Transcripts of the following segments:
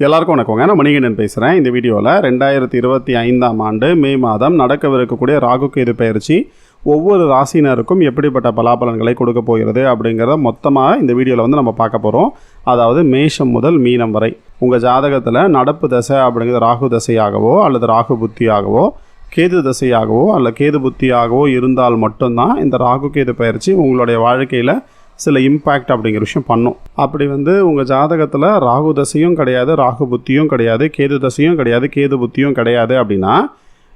எல்லாருக்கும் வணக்கங்க. நான் மணிகண்டன் பேசுகிறேன் இந்த வீடியோவில் ரெண்டாயிரத்தி இருபத்தி ஐந்தாம் ஆண்டு மே மாதம் நடக்கவிருக்கக்கூடிய ராகு இது பயிற்சி ஒவ்வொரு ராசினருக்கும் எப்படிப்பட்ட பலாபலன்களை கொடுக்க போகிறது அப்படிங்கிறத மொத்தமாக இந்த வீடியோவில் வந்து நம்ம பார்க்க போகிறோம் அதாவது மேஷம் முதல் மீனம் வரை. உங்கள் ஜாதகத்தில் நடப்பு தசை அப்படிங்கிறது ராகு தசையாகவோ அல்லது ராகு புத்தியாகவோ கேது தசையாகவோ அல்ல கேது புத்தியாகவோ இருந்தால் மட்டும்தான் இந்த ராகு கேது பயிற்சி உங்களுடைய வாழ்க்கையில் சில இம்பேக்ட் அப்படிங்கிற விஷயம் பண்ணும். அப்படி வந்து உங்கள் ஜாதகத்தில் ராகு தசையும் கிடையாது ராகு புத்தியும் கிடையாது கேது தசையும் கிடையாது கேது புத்தியும் கிடையாது அப்படின்னா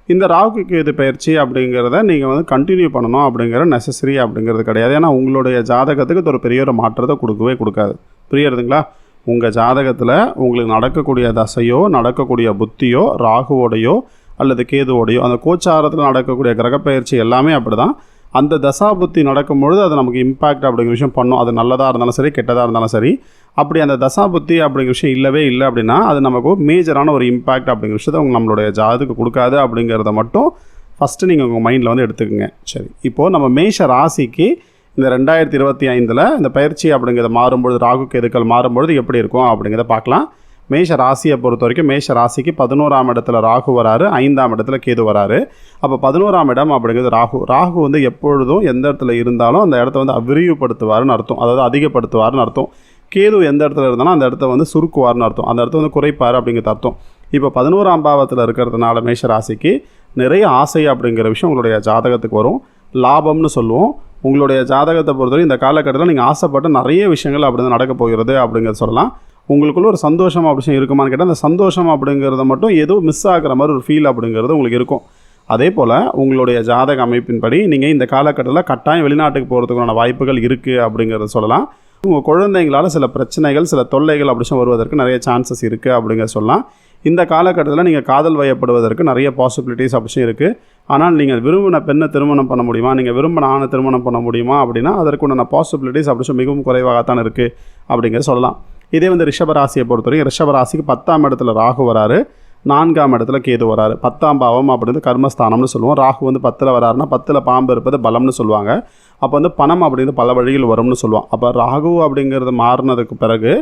இந்த ராகு கேது பயிற்சி அப்படிங்கிறத நீங்கள் வந்து கண்டினியூ பண்ணணும் அப்படிங்கிற நெசசரி அப்படிங்கிறது கிடையாது. ஏன்னா உங்களுடைய ஜாதகத்துக்கு இது ஒரு பெரிய ஒரு மாற்றத்தை கொடுக்கவே கொடுக்காது. புரியுறதுங்களா? உங்கள் ஜாதகத்தில் உங்களுக்கு நடக்கக்கூடிய தசையோ நடக்கக்கூடிய புத்தியோ ராகுவோடையோ அல்லது கேதுவோடையோ அந்த கோச்சாரத்தில் நடக்கக்கூடிய கிரகப்பெயர்ச்சி எல்லாமே அப்படி தான் அந்த தசாபுத்தி நடக்கும்பொழுது அது நமக்கு இம்பாக்ட் அப்படிங்கிற விஷயம் பண்ணும். அது நல்லதாக இருந்தாலும் சரி கெட்டதாக இருந்தாலும் சரி. அப்படி அந்த தசாபுத்தி அப்படிங்கிற விஷயம் இல்லவே இல்லை அப்படின்னா அது நமக்கு மேஜரான ஒரு இம்பாக்ட் அப்படிங்கிற விஷயத்த உங்க நம்மளுடைய ஜாதத்துக்கு கொடுக்காது அப்படிங்கிறத மட்டும் ஃபஸ்ட்டு நீங்கள் உங்கள் மைண்டில் வந்து எடுத்துக்கோங்க. சரி இப்போது நம்ம மேஷ ராசிக்கு இந்த ரெண்டாயிரத்தி இருபத்தி ஐந்தில் இந்த பயிற்சி அப்படிங்கிறத மாறும்பொழுது ராகு கேதுக்கள் மாறும்பொழுது எப்படி இருக்கும் அப்படிங்கிறத பார்க்கலாம். மேஷ ராசியை பொறுத்த வரைக்கும் மேஷ ராசிக்கு பதினோராம் இடத்துல ராகு வராரு ஐந்தாம் இடத்துல கேது வராரு. அப்போ பதினோராம் இடம் அப்படிங்கிறது ராகு. ராகு வந்து எப்பொழுதும் எந்த இடத்துல இருந்தாலும் அந்த இடத்த வந்து விரிவுபடுத்துவார்னு அர்த்தம். அதாவது அதிகப்படுத்துவார்னு அர்த்தம். கேது எந்த இடத்துல இருந்தாலும் அந்த இடத்த வந்து சுருக்குவார்னு அர்த்தம். அந்த இடத்த வந்து குறைப்பார் அப்படிங்கிறது அர்த்தம். இப்போ பதினோராம் பாவத்தில் இருக்கிறதுனால மேஷ ராசிக்கு நிறைய ஆசை அப்படிங்கிற விஷயம் உங்களுடைய ஜாதகத்துக்கு வரும். லாபம்னு சொல்லுவோம். உங்களுடைய ஜாதகத்தை பொறுத்தவரை இந்த காலகட்டத்தில் நீங்கள் ஆசைப்பட்ட நிறைய விஷயங்கள் அப்படி தான் நடக்க போகிறது அப்படிங்கிறத சொல்லலாம். உங்களுக்குள்ள ஒரு சந்தோஷம் அப்படி இருக்குமான்னு கேட்டால் அந்த சந்தோஷம் அப்படிங்கிறத மட்டும் ஏதோ மிஸ் ஆகிற மாதிரி ஒரு ஃபீல் அப்படிங்கிறது உங்களுக்கு இருக்கும். அதே போல் உங்களுடைய ஜாதக அமைப்பின்படி நீங்கள் இந்த காலகட்டத்தில் கட்டாயம் வெளிநாட்டுக்கு போகிறதுக்கான வாய்ப்புகள் இருக்குது அப்படிங்கிறத சொல்லலாம். உங்கள் குழந்தைங்களால் சில பிரச்சனைகள் சில தொல்லைகள் அப்படி வருவதற்கு நிறைய சான்சஸ் இருக்குது அப்படிங்கிற சொல்லலாம். இந்த காலகட்டத்தில் நீங்கள் காதல் வயப்படுவதற்கு நிறைய பாசிபிலிட்டிஸ் அப்படிச்சும் இருக்குது ஆனால் நீங்கள் விரும்பின பெண்ணை திருமணம் பண்ண முடியுமா? நீங்கள் விரும்பின ஆணை திருமணம் பண்ண முடியுமா அப்படின்னா அதற்குண்டான பாசிபிலிட்டிஸ் அப்படிச்சும் மிகவும் குறைவாகத்தான் இருக்குது அப்படிங்கிறத சொல்லலாம். இதே வந்து ரிஷபராசியை பொறுத்தவரைக்கும் ரிஷபராசிக்கு பத்தாம் இடத்துல ராகு வராரு. நான்காம் இடத்துல கேது வராரு. பத்தாம் பாவம் அப்படின்றது கர்மஸ்தானம்னு சொல்லுவோம். ராகு வந்து பத்தில் வராருன்னா பத்தில் பாம்பு இருப்பது பலம்னு சொல்லுவாங்க. அப்போ வந்து பணம் அப்படிங்கிறது பல வழியில் வரும்னு சொல்லுவோம். அப்போ ராகு அப்படிங்கிறது மாறினதுக்கு பிறகு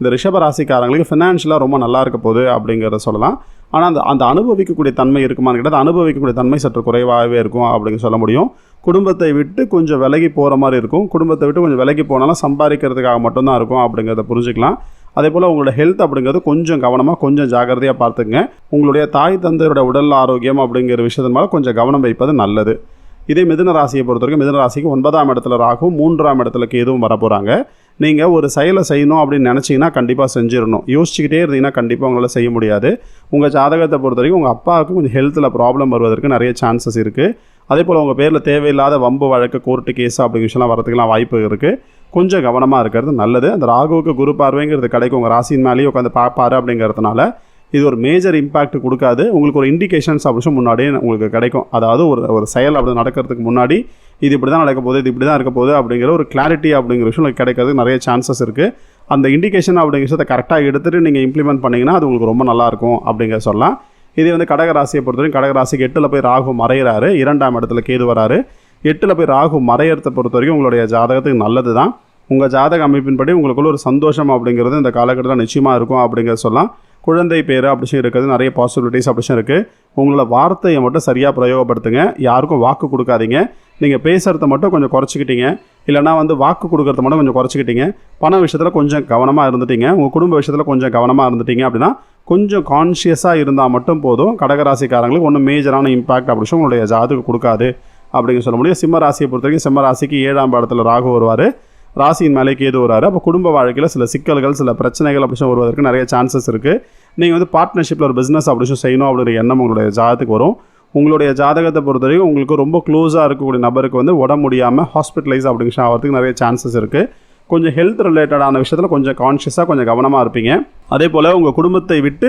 இந்த ரிஷபராசிக்காரங்களுக்கு ஃபினான்ஷியலாக ரொம்ப நல்லா இருக்க போகுது அப்படிங்கிறத சொல்லலாம். ஆனால் அந்த அந்த அனுபவிக்கக்கூடிய தன்மை இருக்குமான்னு கேட்டால் அனுபவிக்கக்கூடிய தன்மை சற்று குறைவாகவே இருக்கும் அப்படின்னு சொல்ல முடியும். குடும்பத்தை விட்டு கொஞ்சம் விலகி போகிற மாதிரி இருக்கும். குடும்பத்தை விட்டு கொஞ்சம் விலகி போனாலும் சம்பாதிக்கிறதுக்காக மட்டும்தான் இருக்கும் அப்படிங்கிறத புரிஞ்சுக்கலாம். அதே போல் உங்களோட ஹெல்த் அப்படிங்கிறது கொஞ்சம் கவனமாக கொஞ்சம் ஜாக்கிரதையாக பார்த்துக்குங்க. உங்களுடைய தாய் தந்தையோட உடல் ஆரோக்கியம் அப்படிங்கிற விஷயத்தின் மேலே கொஞ்சம் கவனம் வைப்பது நல்லது. இதே மிதுன ராசியை பொறுத்த வரைக்கும் மிதுன ராசிக்கு ஒன்பதாம் இடத்துல ராகும் மூன்றாம் இடத்துல கேதுவும் வர போகிறாங்க நீங்கள் ஒரு செயலை செய்யணும் அப்படின்னு நினச்சிங்கன்னா கண்டிப்பாக செஞ்சிடணும். யோசிச்சுக்கிட்டே இருந்தீங்கன்னா கண்டிப்பாக உங்களால் செய்ய முடியாது. உங்கள் ஜாதகத்தை பொறுத்த வரைக்கும் உங்கள் அப்பாவுக்கு கொஞ்சம் ஹெல்த்தில் ப்ராப்ளம் வருவதற்கு நிறைய சான்சஸ் இருக்குது அதே போல் உங்கள் பேரில் தேவையில்லாத வம்பு வழக்கு கோர்ட்டு கேஸ் அப்படிங்கிற விஷயம்லாம் வரதுக்கெல்லாம் வாய்ப்பு இருக்குது கொஞ்சம் கவனமாக இருக்கிறது நல்லது. அந்த ராகுவுக்கு குரு பார்வைங்கிறது கிடைக்கும் உங்கள் ராசியின் மேலேயே உட்காந்து பார்ப்பாரு அப்படிங்கிறதுனால இது ஒரு மேஜர் இம்பாக்ட் கொடுக்காது. உங்களுக்கு ஒரு இண்டிகேஷன்ஸ் அப்படி முன்னாடியே உங்களுக்கு கிடைக்கும். அதாவது ஒரு ஒரு செயல் அப்படி நடக்கிறதுக்கு முன்னாடி இது இப்படி தான் நடக்க போகுது இது இப்படி தான் இருக்க போகுது அப்படிங்கிற ஒரு கிளாரிட்டி அப்படிங்கிற விஷயம் உங்களுக்கு கிடைக்கிறதுக்கு நிறைய சான்சஸ் இருக்குது அந்த இண்டிகேஷன் அப்படிங்கிற விஷயத்தை கரெக்டாக எடுத்துகிட்டு நீங்கள் இம்ப்ளிமெண்ட் பண்ணிங்கன்னா அது உங்களுக்கு ரொம்ப நல்லாயிருக்கும் அப்படிங்கிற சொல்லலாம். இதே வந்து கடகராசியை பொறுத்தவரைக்கும் கடகராசிக்கு எட்டில் போய் ராகு மறையிறாரு. இரண்டாம் இடத்துல கேது வராரு. எட்டில் போய் ராகு மறையறதை பொறுத்த வரைக்கும் உங்களுடைய ஜாதகத்துக்கு நல்லது தான் உங்கள் ஜாதக அமைப்பின்படி உங்களுக்குள்ள ஒரு சந்தோஷம் அப்படிங்கிறது இந்த காலகட்டத்தில் நிச்சயமாக இருக்கும் அப்படிங்கிறத சொல்லலாம். குழந்தை பேர் அப்படிச்சும் இருக்குது நிறைய பாசிபிலிட்டிஸ் அப்படிச்சும் இருக்குது உங்களோட வார்த்தையை மட்டும் சரியாக பிரயோகப்படுத்துங்க. யாருக்கும் வாக்கு கொடுக்காதீங்க. நீங்கள் பேசுகிறத மட்டும் கொஞ்சம் குறைச்சிக்கிட்டீங்க. இல்லைனா வந்து வாக்கு கொடுக்கறத மட்டும் கொஞ்சம் குறைச்சிக்கிட்டீங்க. பண விஷயத்தில் கொஞ்சம் கவனமாக இருந்துட்டீங்க. உங்கள் குடும்ப விஷயத்தில் கொஞ்சம் கவனமாக இருந்துட்டீங்க அப்படின்னா கொஞ்சம் கான்ஷியஸாக இருந்தால் மட்டும் போதும். கடகராசிக்காரங்களுக்கு ஒன்றும் மேஜரான இம்பாக்ட் அப்படிச்சும் உங்களுடைய ஜாதகம் கொடுக்காது. அப்படிங்க சொல்ல முடியும். சிம்ம ராசியை பொறுத்த வரைக்கும் சிம்ம ராசிக்கு ஏழாம் இடத்துல ராகு வருவார். ராசியின் மேலே கேது வராரு. அப்போ குடும்ப வாழ்க்கையில் சில சிக்கல்கள் சில பிரச்சனைகள் அப்படி வருவதற்கு நிறைய சான்சஸ் இருக்குது நீங்கள் வந்து பார்ட்னர்ஷிப்பில் ஒரு பிஸ்னஸ் அப்படி செய்யணும் அப்படிங்கிற எண்ணம் உங்களுடைய ஜாதகத்துக்கு வரும். உங்களுடைய ஜாதகத்தை பொறுத்த வரைக்கும் உங்களுக்கு ரொம்ப க்ளோஸாக இருக்கக்கூடிய நபருக்கு வந்து உடம்பு முடியாமல் ஹாஸ்பிட்டலைஸ் அப்படிங்கிற ஆகிறதுக்கு நிறைய சான்சஸ் இருக்குது கொஞ்சம் ஹெல்த் ரிலேட்டடான விஷயத்தில் கொஞ்சம் கான்ஷியஸாக கொஞ்சம் கவனமாக இருப்பீங்க. அதே போல் உங்கள் குடும்பத்தை விட்டு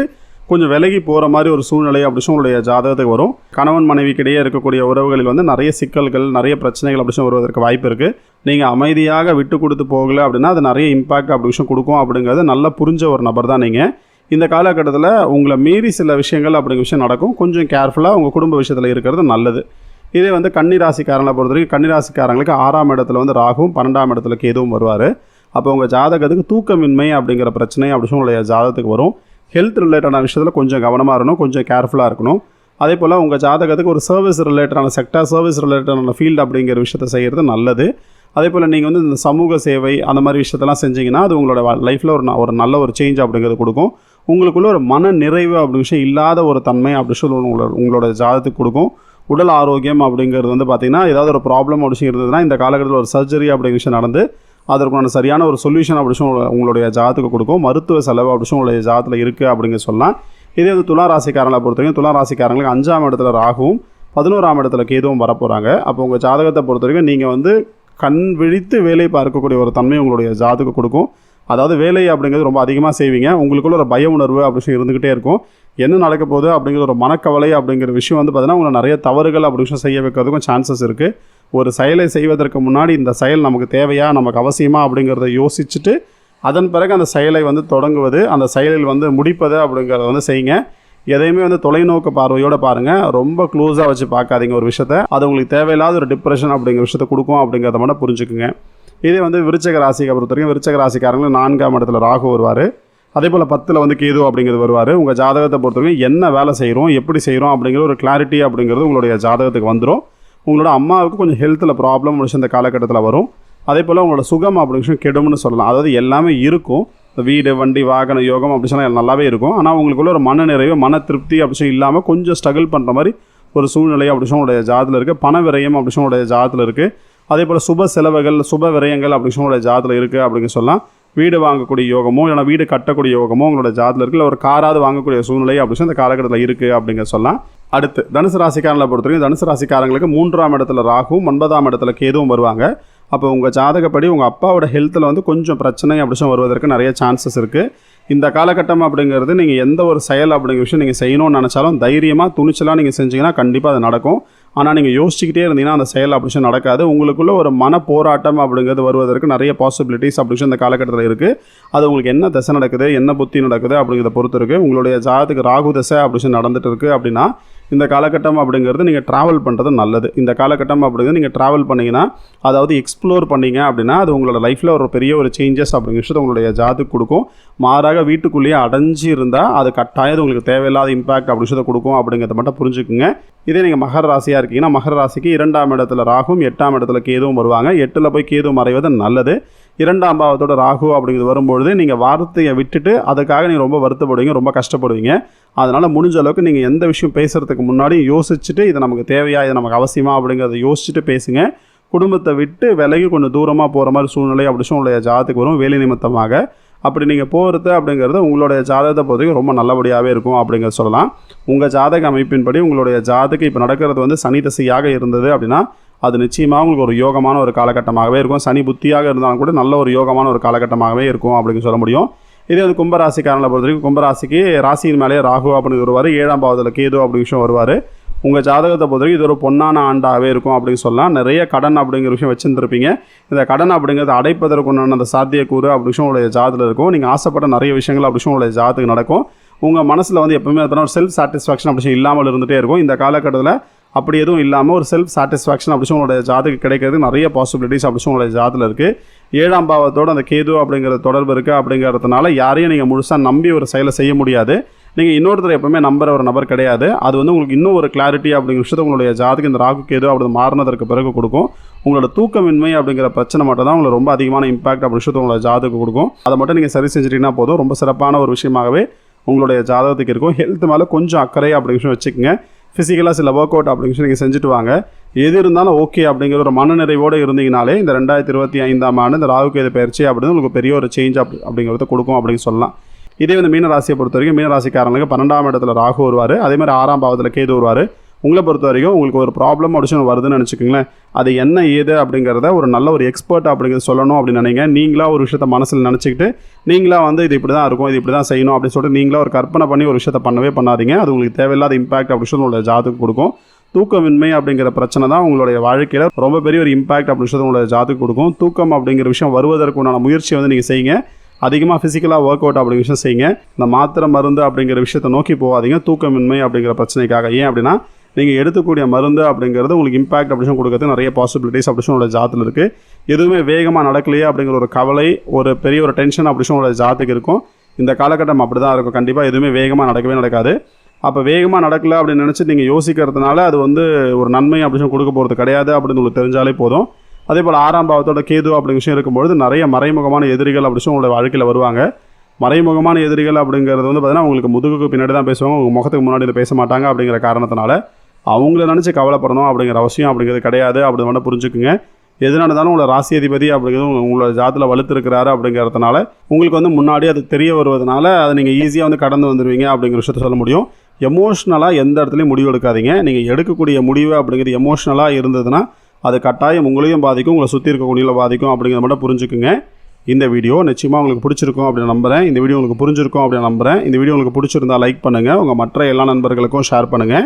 கொஞ்சம் விலகி போகிற மாதிரி ஒரு சூழ்நிலை அப்படி உங்களுடைய ஜாதகத்துக்கு வரும். கணவன் மனைவிக்கிடையே இருக்கக்கூடிய உறவுகளில் வந்து நிறைய சிக்கல்கள் நிறைய பிரச்சனைகள் அப்படிச்சும் வருவதற்கு வாய்ப்பு இருக்குது நீங்கள் அமைதியாக விட்டு கொடுத்து போகல அப்படின்னா அது நிறைய இம்பாக்ட் அப்படி விஷயம் கொடுக்கும் அப்படிங்கிறது நல்லா புரிஞ்ச ஒரு நபர் தான் நீங்கள் இந்த காலகட்டத்தில் உங்களை மீறி சில விஷயங்கள் அப்படிங்கிற விஷயம் நடக்கும். கொஞ்சம் கேர்ஃபுல்லாக உங்கள் குடும்ப விஷயத்தில் இருக்கிறது நல்லது. இதே வந்து கன்னிராசிக்காரங்களை பொறுத்த வரைக்கும் கன்னிராசிக்காரங்களுக்கு ஆறாம் இடத்துல வந்து ராகுவும் பன்னெண்டாம் இடத்துல கேதுவும் வருவார். அப்போ உங்கள் ஜாதகத்துக்கு தூக்கமின்மை அப்படிங்கிற பிரச்சனை அப்படி உங்களுடைய ஜாதகத்துக்கு வரும். ஹெல்த் ரிலேட்டடான விஷயத்தில் கொஞ்சம் கவனமாக இருக்கணும் கொஞ்சம் கேர்ஃபுல்லாக இருக்கணும். அதே போல் உங்கள் ஜாதகத்துக்கு ஒரு சர்வீஸ் ரிலேட்டடான செக்டார் சர்வீஸ் ரிலேட்டடான ஃபீல்டு அப்படிங்கிற விஷயத்தை செய்கிறது நல்லது. அதே போல் நீங்கள் வந்து இந்த சமூக சேவை அந்த மாதிரி விஷயத்தெல்லாம் செஞ்சீங்கன்னா அது உங்களோட லைஃப்பில் ஒரு ந- ஒரு நல்ல ஒரு சேஞ்ச் அப்படிங்கிறது கொடுக்கும். உங்களுக்குள்ள ஒரு மன நிறைவு அப்படி விஷயம் இல்லாத ஒரு தன்மை அப்படி சொல்லி உங்களோட உங்களோட ஜாதகத்துக்கு கொடுக்கும். உடல் ஆரோக்கியம் அப்படிங்கிறது வந்து பார்த்திங்கன்னா ஏதாவது ஒரு ப்ராப்ளம் அப்படி விஷயம் இருந்ததுன்னா இந்த காலகட்டத்தில் ஒரு சர்ஜரி அப்படிங்கிற விஷயம் நடந்து அதற்கான சரியான ஒரு சொல்யூஷன் அப்படி விஷயம் உங்களுடைய ஜாதத்துக்கு கொடுக்கும். மருத்துவ செலவு அப்படி விஷயம் உங்களுடைய ஜாதத்தில் இருக்குது அப்படிங்க சொல்லலாம் இதே வந்து துலா ராசிக்காரங்களை பொறுத்தவரைக்கும் துலா ராசிக்காரங்களுக்கு அஞ்சாம் இடத்துல ராகுவும் பதினோராம் இடத்துல கேதுவும் வரப்போகிறாங்க அப்போ உங்கள் ஜாதகத்தை பொறுத்த வரைக்கும் நீங்கள் வந்து கண் விழித்து வேலை பார்க்கக்கூடிய ஒரு தன்மை உங்களுடைய ஜாதகம் கொடுக்கும். அதாவது வேலை அப்படிங்கிறது ரொம்ப அதிகமாக செய்வீங்க. உங்களுக்குள்ள ஒரு பய உணர்வு அப்படின்னு சொல்லி இருந்துக்கிட்டே இருக்கும். என்ன நடக்க போகுது அப்படிங்கிற ஒரு மனக்கவலை அப்படிங்கிற விஷயம் வந்து பார்த்தீங்கன்னா உங்களை நிறைய தவறுகள் அப்படி விஷயம் செய்ய வைக்கிறதுக்கும் சான்சஸ் இருக்குது ஒரு செயலை செய்வதற்கு முன்னாடி இந்த செயல் நமக்கு தேவையா நமக்கு அவசியமா அப்படிங்கிறத யோசிச்சுட்டு அதன் பிறகு அந்த செயலை வந்து தொடங்குவது அந்த செயலில் வந்து முடிப்பது அப்படிங்கிறத வந்து செய்யுங்க. எதையுமே வந்து தொலைநோக்கு பார்வையோட பாருங்கள் ரொம்ப க்ளோஸாக வச்சு பார்க்காதீங்க ஒரு விஷயத்த. அது உங்களுக்கு தேவையில்லாத ஒரு டிப்ரெஷன் அப்படிங்கிற விஷயத்த கொடுக்கும் அப்படிங்கிறத மட்டும் புரிஞ்சுக்குங்க. இதே வந்து விருச்சக ராசிக்கு பொறுத்த வரைக்கும் விருச்சக ராசிக்காரங்களும் நான்காம் இடத்துல ராகு வருவார். அதே போல் பத்தில் வந்து கேது அப்படிங்கிறது வருவார். உங்கள் ஜாதகத்தை பொறுத்த வரைக்கும் என்ன வேலை செய்கிறோம் எப்படி செய்கிறோம் அப்படிங்கிற ஒரு கிளாரிட்டி அப்படிங்கிறது உங்களுடைய ஜாதகத்துக்கு வந்துடும் உங்களோட அம்மாவுக்கு கொஞ்சம் ஹெல்த்தில் ப்ராப்ளம் முடிச்சு அந்த காலகட்டத்தில் வரும். அதே போல் உங்களோட சுகம் அப்படிங்கிற விஷயம் கெடும்னு சொல்லலாம். அதாவது எல்லாமே இருக்கும். வீடு வண்டி வாகன யோகம் அப்படி சொன்னால் நல்லாவே இருக்கும். ஆனால் உங்களுக்குள்ள ஒரு மன நிறைவு மன திருப்தி அப்படி இல்லாமல் கொஞ்சம் ஸ்ட்ரகிள் பண்ணுற மாதிரி ஒரு சூழ்நிலை அப்படி உங்களுடைய ஜாதத்தில் இருக்குது பண விரயம் அப்படி உங்களுடைய ஜாதத்தில் இருக்குது அதே போல் சுப செலவுகள் சுப விரயங்கள் அப்படி உங்களுடைய ஜாதத்தில் இருக்குது அப்படின்னு சொல்லலாம் வீடு வாங்கக்கூடிய யோகமோ இல்லைனா வீடு கட்டக்கூடிய யோகமோ உங்களோட ஜாதத்தில் இருக்குது இல்லை ஒரு காராவது வாங்கக்கூடிய சூழ்நிலை அப்படி சொல்லி அந்த காலகட்டத்தில் இருக்குது அப்படிங்க சொல்லலாம் அடுத்து தனுசு ராசிக்காரங்களை பொறுத்த வரைக்கும் தனுசு ராசிக்காரங்களுக்கு மூன்றாம் இடத்துல ராகுவும் ஒன்பதாம் இடத்துல கேதுவும் வருவாங்க. அப்போ உங்கள் ஜாதகப்படி உங்கள் அப்பாவோட ஹெல்த்தில் வந்து கொஞ்சம் பிரச்சனை அப்படிச்சும் வருவதற்கு நிறைய சான்சஸ் இருக்குது இந்த காலகட்டம் அப்படிங்கிறது நீங்கள் எந்த ஒரு செயல் அப்படிங்கிற விஷயம் நீங்கள் செய்யணும்னு நினச்சாலும் தைரியமாக துணிச்சலாக நீங்கள் செஞ்சீங்கன்னா கண்டிப்பாக அது நடக்கும். ஆனால் நீங்கள் யோசிச்சுக்கிட்டே இருந்தீங்கன்னா அந்த செயல் அப்படிஷன் நடக்காது. உங்களுக்குள்ள ஒரு மன போராட்டம் அப்படிங்கிறது வருவதற்கு நிறைய பாசிபிலிட்டிஸ் அப்படி இந்த காலகட்டத்தில் இருக்குது அது உங்களுக்கு என்ன தசை நடக்குது என்ன புத்தி நடக்குது அப்படிங்கிறத பொறுத்து இருக்குது உங்களுடைய ஜாதத்துக்கு ராகு தசை அப்படி நடந்துட்டு இருக்குது அப்படின்னா இந்த காலகட்டம் அப்படிங்கிறது நீங்கள் ட்ராவல் பண்ணுறது நல்லது. இந்த காலகட்டம் அப்படிங்கிறது நீங்கள் ட்ராவல் பண்ணீங்கன்னா அதாவது எக்ஸ்ப்ளோர் பண்ணீங்க அப்படின்னா அது உங்களோட லைஃப்பில் ஒரு பெரிய ஒரு சேஞ்சஸ் அப்படிங்கிற விஷயத்தை உங்களுடைய ஜாதத்துக்கு கொடுக்கும். மாறாக வீட்டுக்குள்ளேயே அடைஞ்சு இருந்தால் அது கட்டாயம் உங்களுக்கு தேவையில்லாத இம்பாக்ட் அப்படி விஷயத்தை கொடுக்கும் அப்படிங்கிறத மட்டும் புரிஞ்சுக்குங்க. இதே நீங்கள் மகர ராசியாக இருக்கீங்கன்னா மகர ராசிக்கு இரண்டாம் இடத்துல ராகும் எட்டாம் இடத்துல கேதுவும் வருவாங்க. எட்டில் போய் கேது மறைவது நல்லது. இரண்டாம் பாவத்தோட ராகு அப்படிங்கிறது வரும்பொழுது நீங்கள் வார்த்தையை விட்டுட்டு அதுக்காக நீங்கள் ரொம்ப வருத்தப்படுவீங்க ரொம்ப கஷ்டப்படுவீங்க. அதனால் முடிஞ்ச அளவுக்கு நீங்கள் எந்த விஷயம் பேசுகிறதுக்கு முன்னாடி யோசிச்சுட்டு இது நமக்கு தேவையா இது நமக்கு அவசியமா அப்படிங்கிறத யோசிச்சுட்டு பேசுங்க. குடும்பத்தை விட்டு விலகி கொஞ்சம் தூரமாக போகிற மாதிரி சூழ்நிலை அப்படி உங்களுடைய ஜாதத்துக்கு வரும் வேலை நிமித்தமாக. அப்படி நீங்கள் போகிறது அப்படிங்கிறது உங்களுடைய ஜாதகத்தை பொறுத்தவரைக்கும் ரொம்ப நல்லபடியாகவே இருக்கும் அப்படிங்கிறத சொல்லலாம். உங்கள் ஜாதக அமைப்பின்படி உங்களுடைய ஜாதகம் இப்போ நடக்கிறது வந்து சனி தசையாக இருந்தது அப்படின்னா அது நிச்சயமாக உங்களுக்கு ஒரு யோகமான ஒரு காலகட்டமாகவே இருக்கும். சனி புத்தியாக இருந்தாலும் கூட நல்ல ஒரு யோகமான ஒரு காலகட்டமாகவே இருக்கும் அப்படின்னு சொல்ல முடியும். இதே வந்து கும்பராசிக்காரங்களை பொறுத்த வரைக்கும் கும்பராசிக்கு ராசியின் மேலே ராகு அப்படின்னு வருவார். ஏழாம் பாவத்தில் கேது அப்படிங்கிற விஷயம் வருவார். உங்கள் ஜாதகத்தை பொறுத்த வரைக்கும் இது ஒரு பொன்னான ஆண்டாகவே இருக்கும் அப்படின்னு சொல்லலாம். நிறைய கடன் அப்படிங்கிற விஷயம் வச்சுருந்துருப்பீங்க. இந்த கடன் அப்படிங்கிறத அடைப்பதற்கு உண்டான அந்த சாத்தியக்கூறு அப்படி விஷயம் உங்களுடைய ஜாதத்தில் இருக்கும். நீங்கள் ஆசைப்பட்ட நிறைய விஷயங்கள் அப்படி விஷயம் உங்களுடைய ஜாதத்துக்கு நடக்கும். உங்கள் மனசில் வந்து எப்பவுமே பார்த்தீங்கன்னா ஒரு செல்ஃப் சாட்டிஸ்ஃபேக்ஷன் அப்படி இல்லாமல் இருந்துகிட்டே இருக்கும். இந்த காலகட்டத்தில் அப்படி எதுவும் இல்லாமல் ஒரு செல்ஃப் சாட்டிஸ்ஃபேக்ஷன் அப்படி உங்களுடைய ஜாதகம் கிடைக்கிறது. நிறைய பாசிபிலிட்டிஸ் அப்படி உங்களோட ஜாதத்தில் இருக்குது ஏழாம் பாவத்தோட அந்த கேது அப்படிங்கிற தொடர்பு இருக்குது அப்படிங்கிறதுனால யாரையும் நீங்கள் முழுசாக நம்பி ஒரு செயலை செய்ய முடியாது. நீங்கள் இன்னொருத்தர் எப்பவுமே நம்புற ஒரு நபர் கிடையாது. அது வந்து உங்களுக்கு இன்னும் ஒரு கிளாரிட்டி அப்படிங்கிற விஷயத்தை உங்களுடைய ஜாதகம் இந்த ராகு கேது அப்படி மாறினதற்கு பிறகு கொடுக்கும். உங்களோட தூக்கமின்மை அப்படிங்கிற பிரச்சனை மட்டும் தான் உங்களுக்கு ரொம்ப அதிகமான இம்பாக்ட் அப்படி விஷயத்தை உங்களோட ஜாதகம் கொடுக்கும். அதை மட்டும் நீங்கள் சரி செஞ்சிட்டிங்கன்னா போதும். ரொம்ப சிறப்பான ஒரு விஷயமாகவே உங்களுடைய ஜாதகத்துக்கு இருக்கும். ஹெல்த் மேலே கொஞ்சம் அக்கறை அப்படிங்கிற விஷயம் வச்சுக்கோங்க. ஃபிசிக்கலாக சில ஒர்க் அவுட் அப்ளிகேஷன் நீங்கள் செஞ்சுட்டு வாங்க. எது இருந்தாலும் ஓகே அப்படிங்கிற ஒரு மனநிறைவோடு இருந்தீங்கனாலே இந்த ரெண்டாயிரத்தி இருபத்தி ஐந்தாம் ஆண்டு இந்த ராகு கேது பயிற்சி அப்படின்னு உங்களுக்கு பெரிய ஒரு சேஞ்ச் அப்படி அப்படிங்கிறத கொடுக்கும் அப்படின்னு சொல்லலாம். இதே வந்து மீனராசியை பொறுத்த வரைக்கும் மீனராசிக்காரங்களுக்கு பன்னெண்டாம் இடத்துல ராகு வருவார். அதே மாதிரி ஆறாம் பாவத்தில் கேது வருவார். உங்களை பொறுத்த வரைக்கும் உங்களுக்கு ஒரு ப்ராப்ளம் அப்படின்னு வருதுன்னு நினச்சிக்கோங்களேன். அது என்ன ஏது அப்படிங்கிறத ஒரு நல்ல ஒரு எக்ஸ்பர்ட் அப்படிங்கிறத சொல்லணும் அப்படின்னு நினைங்க. நீங்களாக ஒரு விஷயத்த மனசில் நினச்சிக்கிட்டு நீங்களா வந்து இது இப்படி தான் இருக்கும் இது இப்படி தான் செய்யணும் அப்படின்னு சொல்லிட்டு நீங்களாக ஒரு கற்பனை பண்ணி ஒரு விஷயத்த பண்ணவே பண்ணாதீங்க. அது உங்களுக்கு தேவையில்லாத இம்பாக்ட் அப்படின்னு சொல்லி உங்களோட ஜாதகம் கொடுக்கும். தூக்கமின்மை அப்படிங்கிற பிரச்சனை தான் உங்களுடைய வாழ்க்கையில் ரொம்ப பெரிய ஒரு இம்பாக்ட் அப்படின்னு விஷயத்தை உங்களோட ஜாதகம் கொடுக்கும். தூக்கம் அப்படிங்கிற விஷயம் வருவதற்கு உண்டான முயற்சியை வந்து நீங்கள் செய்யுங்க. அதிகமாக ஃபிசிக்கலாக ஒர்க் அவுட் அப்படிங்கிற விஷயம் செய்யுங்க. இந்த மாத்திரை மருந்து அப்படிங்கிற விஷயத்தை நோக்கி போகாதீங்க. தூக்கமின்மை அப்படிங்கிற பிரச்சனைக்காக. ஏன் அப்படின்னா நீங்கள் எடுத்துக்கூடிய மருந்து அப்படிங்கிறது உங்களுக்கு இம்பாக்ட் அப்படி கொடுக்கறது நிறைய பாசிபிலிட்டிஸ் அப்படி உங்களோட ஜாத்தில் இருக்குது எதுவுமே வேகமாக நடக்கலையே அப்படிங்கிற ஒரு கவலை ஒரு பெரிய ஒரு டென்ஷன் அப்படி உங்களோட ஜாத்துக்கு இருக்கும். இந்த காலகட்டம் அப்படி தான் இருக்கும். கண்டிப்பாக எதுவுமே வேகமாக நடக்கவே நடக்காது. அப்போ வேகமாக நடக்கலை அப்படின்னு நினச்சி நீங்கள் யோசிக்கிறதுனால அது வந்து ஒரு நன்மை அப்படின்னு கொடுக்க போகிறது கிடையாது அப்படின்னு உங்களுக்கு தெரிஞ்சாலே போதும். அதே போல் ஆறாம் பாவத்தோட கேது அப்படிங்கிற விஷயம் இருக்கும்பொழுது நிறைய மறைமுகமான எதிரிகள் அப்படி உங்களோட வாழ்க்கையில் வருவாங்க. மறைமுகமான எதிரிகள் அப்படிங்கிறது வந்து பார்த்தீங்கன்னா உங்களுக்கு முதுகுக்கு பின்னாடி தான் பேசுவாங்க. உங்கள் முகத்துக்கு முன்னாடி இதை பேச மாட்டாங்க அப்படிங்கிற காரணத்தினால அவங்கள நினச்சி கவலைப்படணும் அப்படிங்கிற அவசியம் அப்படிங்கிறது கிடையாது. அப்படி மட்டும் புரிஞ்சுக்குங்க. எது நடந்தாலும் உங்களோட ராசி அதிபதி அப்படிங்கிறது உங்களோட ஜாத்தில் வலுத்திருக்கிறாரு அப்படிங்கிறதுனால உங்களுக்கு வந்து முன்னாடி அது தெரிய வருவதனால அதை நீங்கள் ஈஸியாக வந்து கடந்து வந்துடுவீங்க அப்படிங்கிற விஷயத்த சொல்ல முடியும். எமோஷ்னலாக எந்த இடத்துலையும் முடிவு எடுக்காதீங்க. நீங்கள் எடுக்கக்கூடிய முடிவு அப்படிங்கிறது எமோஷ்னலாக இருந்ததுன்னா அது கட்டாயம் உங்களையும் பாதிக்கும் உங்களை சுற்றி இருக்கக்கூடியவங்கள பாதிக்கும் அப்படிங்கிறத மட்டும் புரிஞ்சுக்குங்க. இந்த வீடியோ நிச்சயமாக உங்களுக்கு பிடிச்சிருக்கும் அப்படின்னு நம்புறேன். இந்த வீடியோ உங்களுக்கு புரிஞ்சிருக்கும் அப்படின்னு நம்புறேன். இந்த வீடியோ உங்களுக்கு பிடிச்சிருந்தா லைக் பண்ணுங்கள் உங்கள் மற்ற எல்லா நண்பர்களுக்கும் ஷேர் பண்ணுங்கள்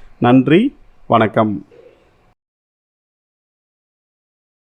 நன்றி வணக்கம்.